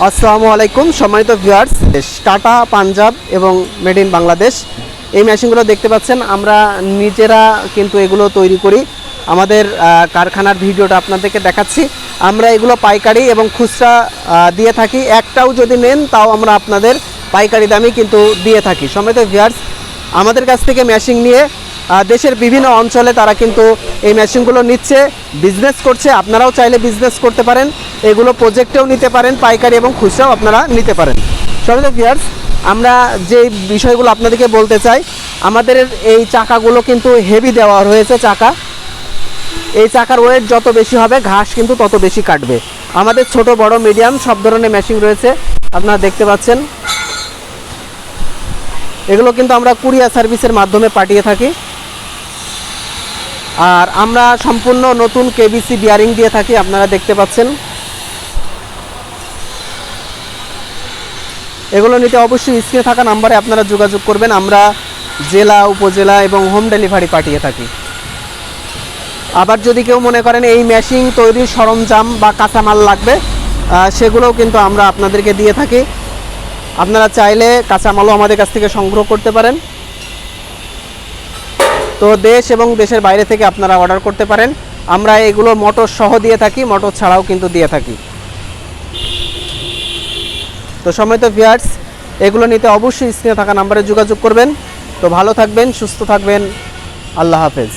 আসসালামু আলাইকুম, সম্মানিত ভিউয়ার্স। টাটা, পাঞ্জাব এবং মেড ইন বাংলাদেশ। এই মেশিনগুলো দেখতে পাচ্ছেন, আমরা নিজেরা কিন্তু এগুলো তৈরি করি। আমাদের কারখানার ভিডিওটা আপনাদেরকে দেখাচ্ছি। আমরা এগুলো পাইকারি এবং খুচরা দিয়ে থাকি। একটাও যদি নেন, তাও আমরা আপনাদের পাইকারি দামি কিন্তু দিয়ে থাকি। সম্মানিত ভিউয়ার্স আমাদের কাছ থেকে মেশিন নিয়ে দেশের বিভিন্ন অঞ্চলে তারা কিন্তু এই মেশিনগুলো নিচ্ছে বিজনেস করছে। আপনারাও চাইলে বিজনেস করতে পারেন। এগুলো প্রজেক্টেও নিতে পারেন, পাইকারি এবং খুচরাও আপনারা নিতে পারেন। সবাই ভিয়ার্স আমরা যে বিষয়গুলো আপনাদেরকে বলতে চাই, আমাদের এই চাকাগুলো কিন্তু হেভি দেওয়া রয়েছে চাকা। এই চাকার ওয়েট যত বেশি হবে, ঘাস কিন্তু তত বেশি কাটবে। আমাদের ছোট, বড় মিডিয়াম সব ধরনের মেশিন রয়েছে। আপনারা দেখতে পাচ্ছেন। এগুলো কিন্তু আমরা কুরিয়ার সার্ভিসের মাধ্যমে পাঠিয়ে থাকি। আর আমরা সম্পূর্ণ নতুন কেবিসি বিয়ারিং দিয়ে থাকি, আপনারা দেখতে পাচ্ছেন। এগুলো নিতে অবশ্যই স্ক্রিনে থাকা নাম্বারে আপনারা যোগাযোগ করবেন। আমরা জেলা, উপজেলা এবং হোম ডেলিভারি পাঠিয়ে থাকি। আবার যদি কেউ মনে করেন এই মেশিন তৈরির সরঞ্জাম বা কাঁচামাল লাগবে সেগুলোও কিন্তু আমরা আপনাদেরকে দিয়ে থাকি। আপনারা চাইলে কাঁচামালও আমাদের কাছ থেকে সংগ্রহ করতে পারেন। তো দেশ এবং দেশের বাইরে থেকে আপনারা অর্ডার করতে পারেন। আমরা এগুলো মোটর সহ দিয়ে থাকি, মোটর ছাড়াও কিন্তু দিয়ে থাকি। তো সময়ত ভিয়ার্স এগুলো নিতে অবশ্যই স্ক্রিনে থাকা নাম্বারে যোগাযোগ করবেন। তো ভালো থাকবেন, সুস্থ থাকবেন। আল্লাহ হাফেজ।